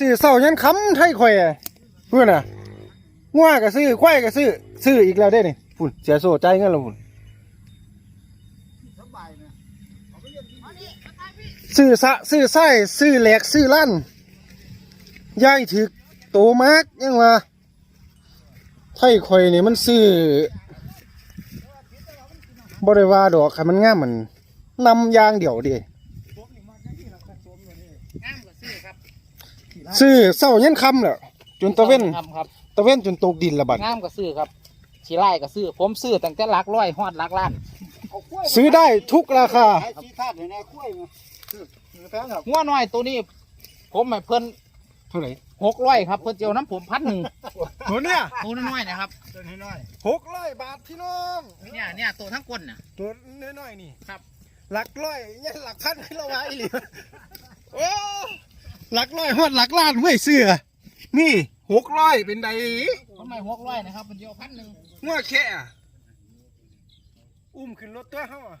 ซื้อเสายันคำไทยข่อยเพื่อนอะงัวก็ซื้อควายก็ซื้อซื้ออีกแล้วได้นี่พุ่นเสียโซ่ใจเงินแล้วพุ่นซื้อสะซื้อไส้ซื้อแหลกซื้อลั่นยายถึกโตมากยังว่าไทยข่อยนี่มันซื้อบ่ได้ว่าดอกคันมันง่ามมันนำยางเดี่ยวเดิ งามก็ซื้อครับ ซื้อเศร้ายันคำแล้วจนตะเว้นครับครับตะเว้นจนตกดินละบัดงามก็ซื้อครับชีไล่ก็ซื้อ ผมซื้อตั้งแต่หลักร้อยฮอดหลักล้าน ซื้อได้ทุกราคาไอ้ที่คาดอยู่ในกล้วยมาแพงครับงัวน้อยตัวนี้ ผมให้เพิ่นเท่าไหร่หกร้อยครับเพิ่นเจียวน้ำผมพันหนึ่งตัวเนี้ยตัวน้อยๆนะครับตัวน้อยหกร้อยบาทพี่น้องเนี่ยเนี่ยตัวทั้งก้นน่ะตัวน้อยๆนี่ครับ หลักร้อยยันหลักพันขึ้นละวะอีหลีโอ้ หลักร้อยฮอดหลักล้านเว้ยเสื้อนี่หกร้อยเป็นไดผมให้หกร้อยนะครับเพิ่นเจียวพันหนึ่งงัวแค่อะอุ้มขึ้นรถตัวเฮาอะ